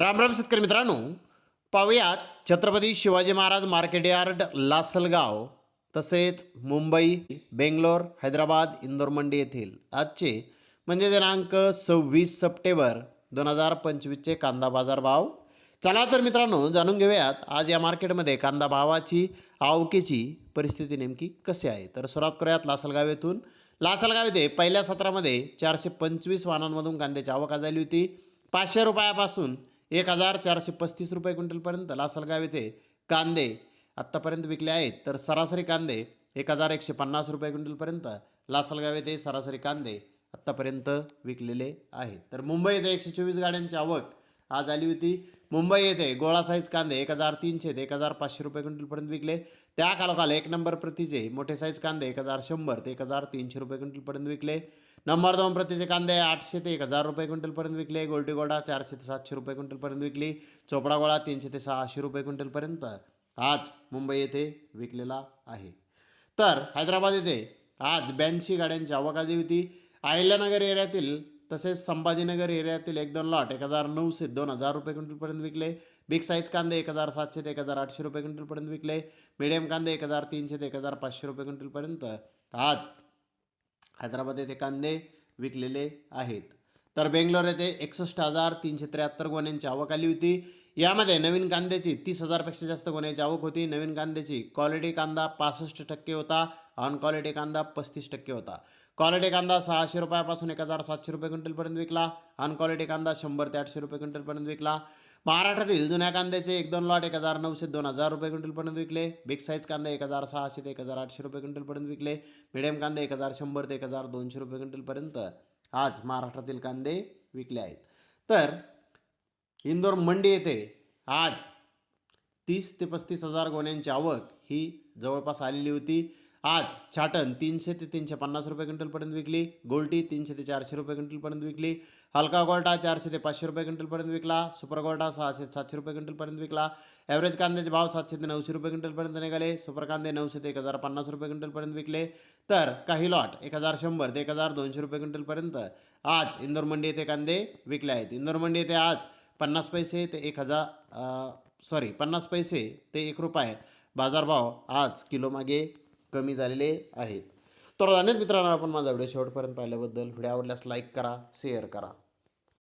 रामराम राम शेतकरी मित्रांनो. पाहूयात छत्रपती शिवाजी महाराज मार्केट यार्ड लासलगाव तसेच मुंबई बेंगलोर हैदराबाद इंदोर मंडी येथील. आजचे म्हणजे दिनांक सव्वीस सप्टेंबर दोन हजार पंचवीसचे कांदा बाजार भाव. चला तर मित्रांनो जाणून घेऊयात आज या मार्केटमध्ये कांदा भावाची आवकेची परिस्थिती नेमकी कशी आहे? तर सुरुवात करूयात लासलगाव येथून. लासलगाव येथे पहिल्या सत्रामध्ये चारशे पंचवीस वाहनांमधून कांद्याची आवक झाली होती. पाचशे रुपयापासून एक हजार चारशे पस्तीस रुपये क्विंटलपर्यंत लासलगाव येथे कांदे आत्तापर्यंत विकले आहेत. तर सरासरी कांदे एक हजार एकशे पन्नास रुपये क्विंटलपर्यंत लासलगाव येथे सरासरी कांदे आत्तापर्यंत विकलेले आहेत. तर मुंबई येथे एकशे चोवीस गाड्यांची आवक आज आली होती. मुंबई येथे गोळा साईज कांदे एक हजार तीनशे ते एक हजार पाचशे रुपये क्विंटलपर्यंत विकले. त्या खालोखाल एक नंबर प्रतीचे मोठे साईज कांदे एक हजार शंभर ते एक हजार तीनशे रुपये क्विंटलपर्यंत विकले. नंबर दोन प्रतीचे कांदे आठशे ते एक हजार रुपये क्विंटलपर्यंत विकले गोल्टी गोडा चारशे ते सातशे रुपये क्विंटलपर्यंत विकली चोपडा गोळा तीनशे ते सहाशे रुपये क्विंटलपर्यंत आज मुंबई येथे विकलेला आहे. तर हैदराबाद येथे आज ब्याऐंशी गाड्यांची आवक आली होती. अहिल्यानगर एरियातील तसेच संभाजीनगर एरियातील एक दोन लॉट एक हजार नऊशे दोन हजार रुपये क्विंटलपर्यंत विकले. बिग साईज कांदे एक हजार सातशे ते एक हजार आठशे रुपये क्विंटलपर्यंत विकले. मिडियम कांदे एक हजार तीनशे ते एक हजार पाचशे रुपये क्विंटलपर्यंत आज हैदराबाद येथे कांदे विकलेले आहेत. तर बेंगलोर येथे एकसष्ट हजार तीनशे त्र्याहत्तर गोण्यांची आवक आली होती. यामध्ये नवीन कांद्याची तीस हजारपेक्षा जास्त गुन्ह्याची आवक होती. नवीन कांद्याची क्वालिटी कांदा पासष्ट टक्के होता. ऑन क्वालिटी कांदा पस्तीस टक्के होता. क्वालिटी कांदा सहाशे रुपयापासून एक हजार सातशे रुपये क्विंटलपर्यंत विकला. ऑन क्वालिटी कांदा शंभर ते आठशे रुपये क्विंटलपर्यंत विकला. महाराष्ट्रातील जुन्या कांद्याचे एक दोन लॉट एक हजार नऊशे दोन हजार रुपये क्विंटलपर्यंत विकले. बिग साईज कांदा एक हजार सहाशे ते एक हजार आठशे रुपये क्विंटलपर्यंत विकले. मिडियम कांदे एक हजार शंभर ते एक हजार दोनशे रुपये क्विंटलपर्यंत आज महाराष्ट्रातील कांदे विकले आहेत. तर इंदोर मंडी येथे आज तीस ते पस्तीस हजार गोण्यांची आवक ही जवळपास आलेली होती. आज छाटण तीनशे ते तीनशे पन्नास रुपये क्विंटलपर्यंत विकली. गोल्टी तीनशे ते चारशे रुपये क्विंटलपर्यंत विकली. हलका गोल्टा चारशे ते पाचशे रुपये क्विंटलपर्यंत विकला. सुपर गोल्टा सहाशे सातशे रुपये क्विंटलपर्यंत विकला. ॲव्हरेज कांद्याचे भाव सातशे ते नऊशे रुपये क्विंटलपर्यंत निघाले. सुपर कांदे नऊशे ते एक हजार पन्नास रुपये क्विंटलपर्यंत विकले. तर काही लॉट एक हजार शंभर ते एक हजार दोनशे रुपये क्विंटलपर्यंत आज इंदोर मंडी येथे कांदे विकले आहेत. इंदोर मंडी येथे आज पन्नास पैसे ते एक हजार सॉरी पन्नास पैसे ते एक रुपये. बाजारभाव आज किलोमागे कमी झालेले आहेत. तर अनेक मित्रांनो आपण माझा व्हिडिओ शेवटपर्यंत पाहिल्याबद्दल व्हिडिओ आवडल्यास लाईक करा शेअर करा.